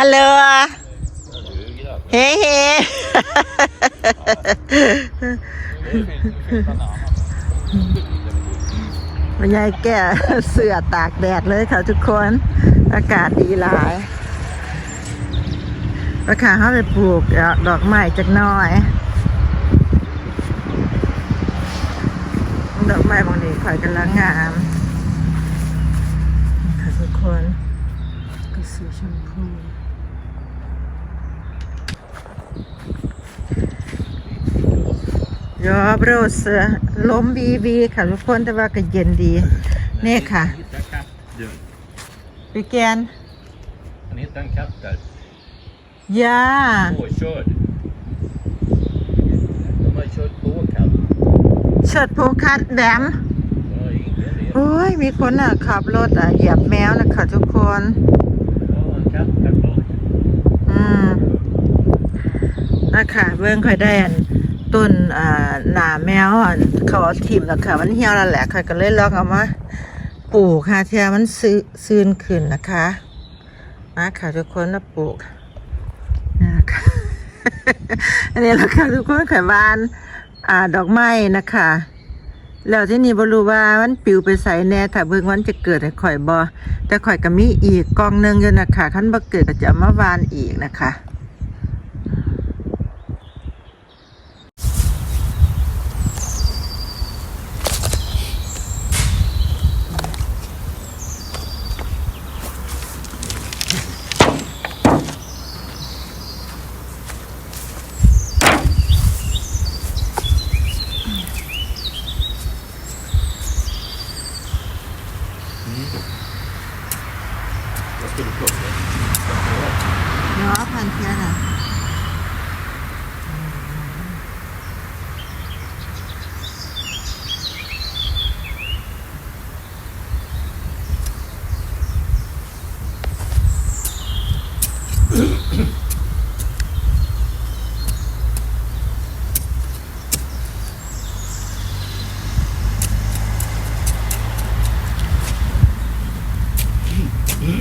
ฮัลโหลเฮ้เฮ้บรรยายแก่เสือตากแดดเลยค่ะทุกคน อากาศดีหลายราคาเขาไปปลูกดอกไม้จักน้อย ดอกไม้บางทีข่อยกำลังงามค่ะทุกคนก็สีชมพู ยอบโรสล้มวีวีค่ะทุกคนแต่ว่าก็เย็นดีนี่ค่ะ Du, พี่แกน han hittade en katt där. ยา Påkörd. De har kört på katt. เชิดโพคัดแดม Ja, ingen vet. โอ้ยมีคนอะขับรถอะเหยียบแมวนะคะทุกคน Ja, en katt här bak. อืม นะคะเบิ่งค่อยได้อันต้นอ่าหนาแมวอะเขาเอาถิ่มแล้วค่ะ มันเหี่ยวแล้วแหละค่อยก็เลยลองเอามาปลูกค่ะเทียมันซื้อซื้นขึ้นนะคะมาค่ะทุกคนมาปลูกนะคะอันนี้แหละค่ะทุกคนข่บานอ่าดอกไม้นะคะแล้วที่นี่บรู้ว่ามันปิวไปใส่แน่ถ้าเบิ่งวันจะเกิดให้ข่อยบอแต่ข่อยก็มีอีกกองหนึงอยู่นะคะขั้นบ่เกิดก็จะมาวานอีกนะคะ Jag skulle plocka. เนาะพันเทียน่ะ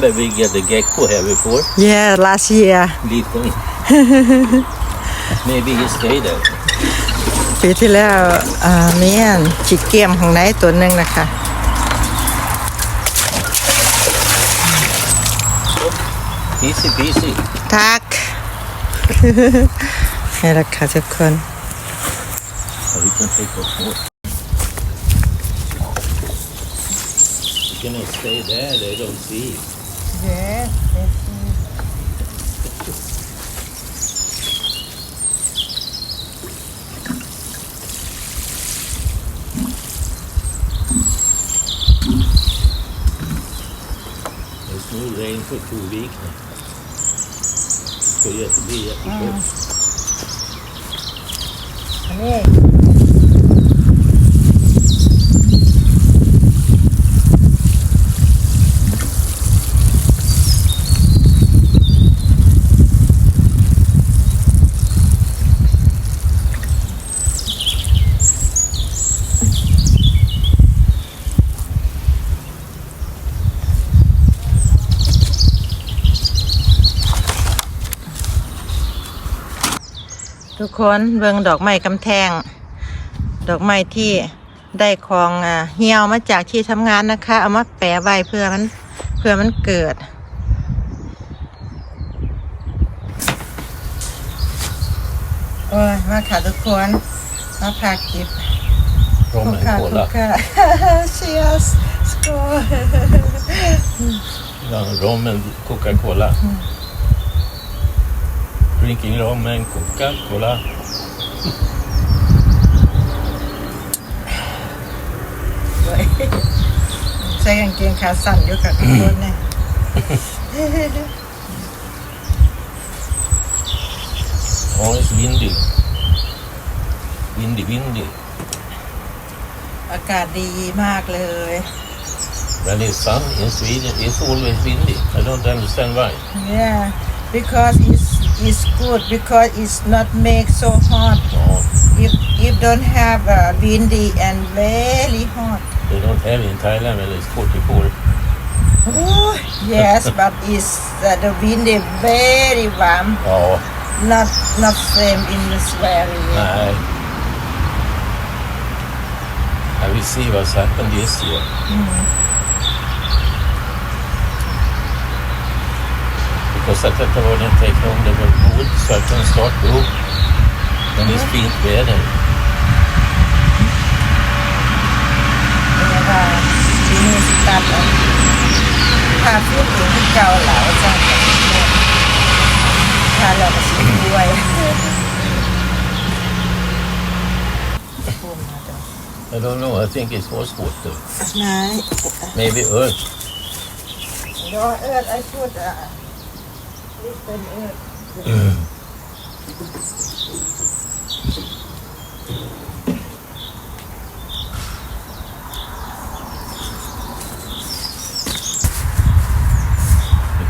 remember we get the gecko here before? yeah last year Liten. Maybe he stayed there. ปีที่แล้วอ่ามีอันชิเกียมของไหนตัวหนึ่งนะคะ Easy peasy. ทักนี่แหละค่ะทุกคน Oh, we can take off more. You cannot stay there, they don't see. Yes, It's no rain for two weeks. So you have to be at the coast. Hey. คนเบิ่งดอกไม้กำแทง ดอกไม้ที่ได้ของอ่าเหี่ยวมาจากที่ทำงานนะคะ เอามาแปะไว้เพื่อมันเพื่อมันเกิดโอ้ยมาค่ะทุกคนมาพากิบ Rom คุ and ค่ะคุ cola. ค่ะ Cheers สกอ Ja, rom and Coca-Cola. Drinking rom and Coca-Cola. ใส่กางเกงขาสั้นอยู่กับทุกคนเนี่ย Ja, det är windy. Windy, windy. อากาศดีมากเลย When it's sun in Sweden, it's always windy. I don't understand why. Yeah, because it's it's good because it's not make so hot. If if don't have uh, windy and very hot. they don't have in Thailand when it's 44. Oh, yes, but it's uh, the windy very warm. Ja, Not not same in Sverige. nej. I will see what's happened this year. Because I thought I wouldn't take home the wood so I can start grow when it's fint weather. เนี่ยว่าที่นี่สตาร์ทพาพูดถึงที่เกาเหลาจังพาเราไปสิด้วย I don't know, I think it was water. ไหน Maybe earth. เดี๋ยวเ I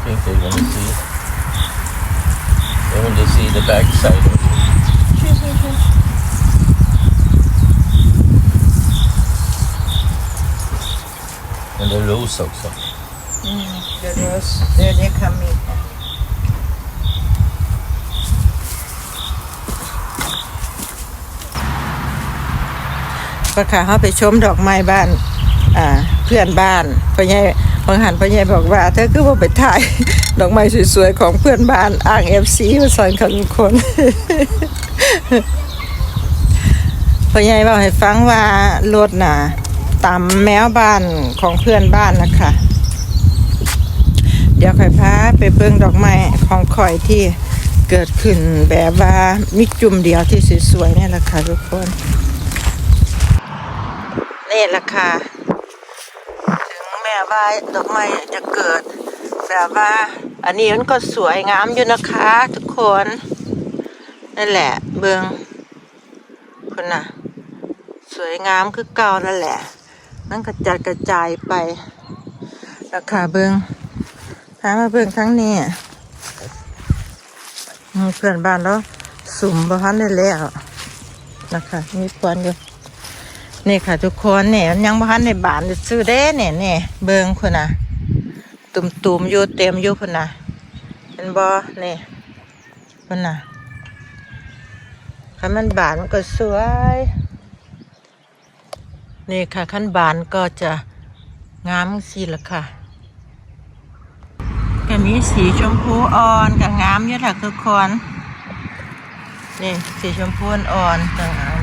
think they want to see. They want to see the back side of it. And the rose också. อืมเดี๋ยวเดี๋ยวเดี๋ยวเดี๋ยวคำมีค่ะเขาไปชมดอกไม้บ้านเพื่อนบ้านพ่อใหญ่บางหันพ่อใหญ่บอกว่าเธอคือว่าไปถ่ายดอกไม้สวยๆของเพื่อนบ้านอ่างเอฟซีมาสอนค่ะทุกคนพ่อใหญ่บอกให้ฟังว่ารถน่ะตามแมวบ้านของเพื่อนบ้านนะคะ เดี๋ยวค่อยพาไปเบิ่งดอกไม้ของข่อยที่เกิดขึ้นแบบว่ามีจุ่มเดียวที่สวยๆเนี่ยแหละค่ะทุกคน แหละค่ะ ถึงแม้ว่าดอกไม้จะเกิดแบบว่าอันนี้มันก็สวยงามอยู่นะคะ ทุกคน นั่นแหละ เบิงคุณน่ะ สวยงามคือเก่านั่นแหละมันกระจัดกระจายไปราคาเบิงพามาเบิงทั้งนี้เพื่อนบ้านแล้วสุ่มบ้านได้แล้วนะคะมีควันอยู่ นี่ค่ะ ทุกคนเนี่ยยังบ้านในบ้านซื้อได้เนี่ยเนี่ยเบิงคนน่ะตุ่มตุ่มๆอยู่เต็มอยู่คนน่ะเห็นบ่เนี่ยคนน่ะคันมันบานมันก็สวย นี่ค่ะขั้นบานก็จะงามสีละค่ะก็มีสีชมพูอ่อนกับงามเยอะค่ะทุกคน นี่สีชมพูอ่อนๆกับงาม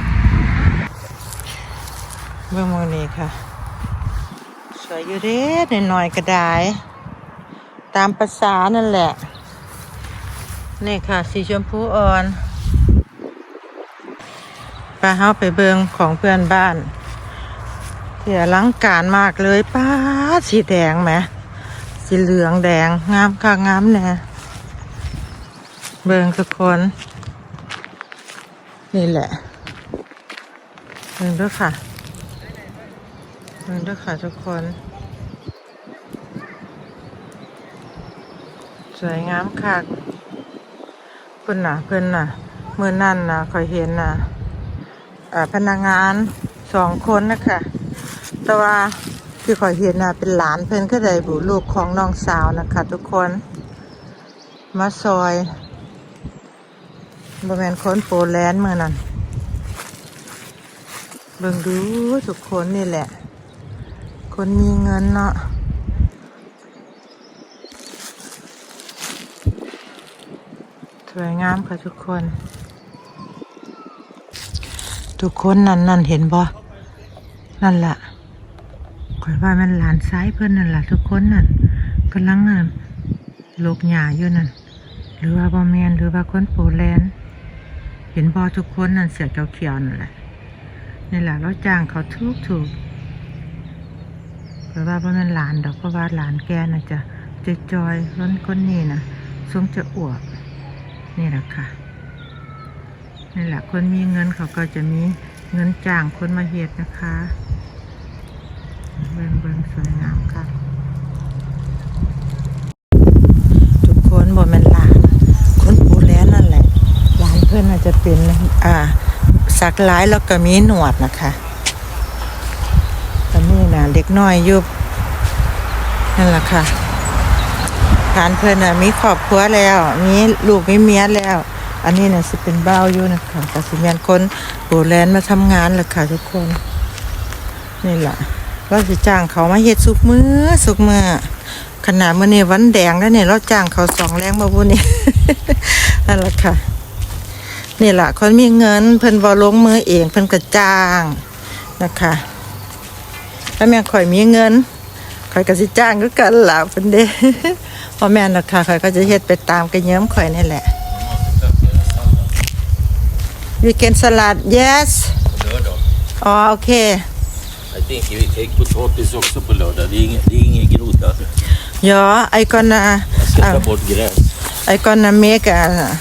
เบื้องมือนี้ค่ะ สวยอยู่เด้หน่อยก็ได้ตามภาษานั่นแหละ นี่ค่ะ สีชมพูอ่อนไปเฮาไปเบิงของเพื่อนบ้านเสียลังการมากเลยป้าสีแดงไหม สีเหลืองแดง งามค่ะงามแน่เบิงทุกคน นี่แหละเบิงด้วยค่ะ เบิงด้วยค่ะทุกคน สวยงามค่ะเพื่อนน่ะเพื่อนน่ะเมื่อนั่นน่ะคอยเห็นน่ะพนักงานสองคนนะคะแต่ว่าที่คอยเห็นน่ะเป็นหลานเพื่อนก็ได้บุลูกของน้องสาวนะคะ ทุกคน มาซอยบริเวณคนโปแลนด์เมื่อนั้นเบิ่งดูทุกคนนี่แหละ คนมีเงินเนาะสวยงามค่ะทุกคน ทุกคนนั่นนั่นเห็นบ่นั่นล่ะคอยว่ามันหลานซ้ายเพื่อนนั่นล่ะทุกคนนั่นกำลังอะโลกหญ้าอยู่นั่นหรือว่าบอมแมนหรือว่าคนโปแลนด์เห็นบ่ทุกคนนั่นเสือเขียวๆนั่นแหละนี่แหละเราจ้างเขาทุกถูก เพราะว่าบ่แมันหลานดอกเพราะว่าหลานแกน่ะจะจะจอยๆล้นคนนี้นะทรงจะอวบนี่แหละค่ะนี่แหละคนมีเงินเขาก็จะมีเงินจ้างคนมาเฮ็ดนะคะเบิ่งเบิ่งสวยงามค่ะ ทุกคนบ่แม่นหลานคนปูแลนนั่นแหละหลานเพื่อนอาจจะเป็นอ่าสักหลายแล้วก็มีหนวดนะคะ น่ะเด็กน้อยอยุบนั่นแหละค่ะฐานเพื่อนน่ะมีครอบครัวแล้ว มีลูกมีเมียแล้ว อันนี้น่ะสิเป็นเบ้าอยู่นะคะแต่สิแมนคนโบแลนมาทำงานแหละค่ะทุกคนนี่แหละเราสิจ้างเขามาเฮ็ดสุกมือสุกมือขนาดมื้อนี้วันแดงแล้วเนี่ยเราจ้างเขาสองแรงมาบุนี่นั่นแหละค่ะนี่แหละคนมีเงินเพิ่นบ่ลงมือเองเพิ่นก็จ้างนะคะ ถ้าแม่ข่อยมีเงินข่อยก็สิจ้างก็กันล่ะเพิ่นเด้พ่อแม่นนะคะข่อยก็จะเฮ็ดไปตามกระเยิ้มข่อยนี่แหละ You can salad yes Lördag. อ๋อโอเค I think we take potatis också på lördag. Det är inget, det är inget groda. Ja I gonna Jag ska ta uh, bort gräs. I gonna make a,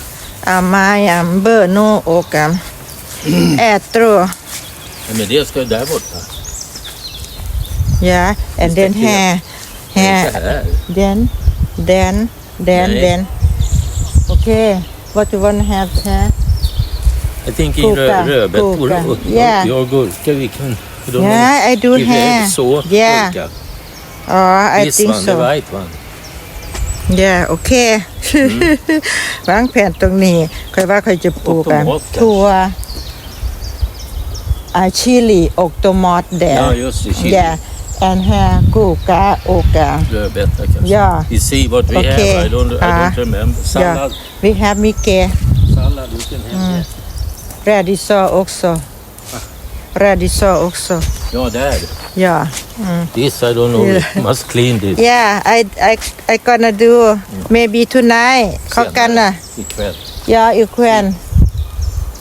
a my um, bönor och um, ärtor Nej, men det ska där borta. yeah and then hair Det är så hair här. then then then Nej. then okay what you want to have here Jag tänker i Koka, rö- rödbetor koka. och, och, Yeah. och gurka. Vi kan... för de är- yeah I do If you hair have så yeah gurka. oh I This think one, the so white one. yeah โอเค วางแผนตรงนี้ค่อยว่าค่อยจะปลูกกัน โอโตมอสกัน ถั่วอาชิลีอกโตมอสแดง Ja, just det. Chili. yeah and here กูกาโอกา Rödbeta kanske. Yeah. We see what we Okay. have. I don't, I Ah. don't remember. yeah Sallad. we have มิเก Sallad, you can have that. radiso also radiso also Ja, där. yeah This I don't know. Yeah. Must clean this. yeah I I I gonna do maybe tonight เขากันน่ะ Ikväll. yeah you can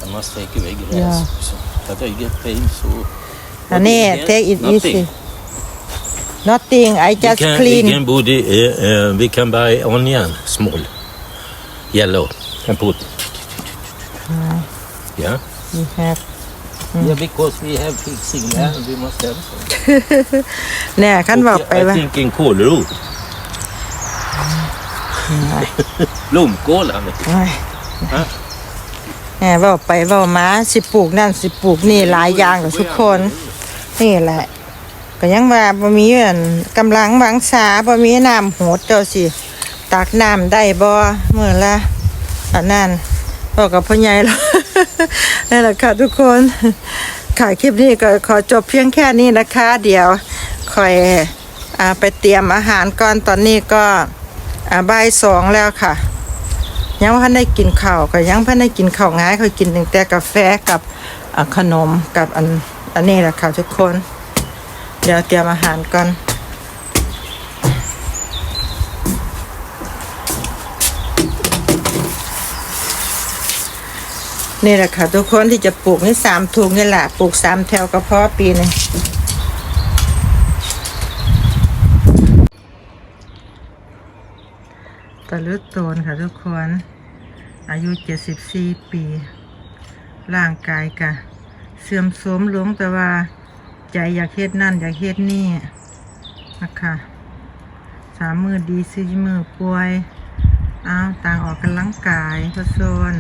I must take away gräs Yeah. också. Att I get pain so... อันนี้ take it easy Nothing. nothing I We just can, clean we can, body, uh, uh, we can buy onion, small, yellow, and put. Yeah. you have Yeah, because we have fixing land, we must have some. เนี่ยขั้นบอกไป I ว่า think in kålrot. Blomkål, Anne. โอ้ยฮะแหมบอกไปบอกมาสิปลูกนั่นสิปลูกนี่หลายอย่างกับทุกคน นี่แหละ ก็ยังว่าบ่มีอันกำลังวังษาบ่มีน้ำโหดเจ้าสิตักน้ำได้บ่มื้อละอันนั้นบอกกับพ่อใหญ่แล้วนั่นแหละค่ะทุกคนค่ะคลิปนี้ก็ขอจบเพียงแค่นี้นะคะ เดี๋ยวคอยอ่าไปเตรียมอาหารก่อนตอนนี้ก็อ่าบ่ายสองแล้วค่ะยังพันได้กินข้าวก็ยังพันได้กินข้าวง่ายเขากินตั้งแต่กาแฟกับขนมกับอันอันนี้แหละค่ะทุกคน เดี๋ยวเตรียมอาหารก่อนนี่แหละค่ะทุกคนที่จะปลูกนี่สามถุงนี่แหละปลูกสามแถวก็พอปีนึงตะลึกโตนค่ะทุกคน อายุ74ปี ร่างกายกะ เสื่อมโทรมลงแต่ว่า ใจอยากเฮ็ดนั่นอยากเฮ็ดนี่นะคะสามมือดีสี่มือป่วยอ้าวต่างออกกำลังกายพะโซน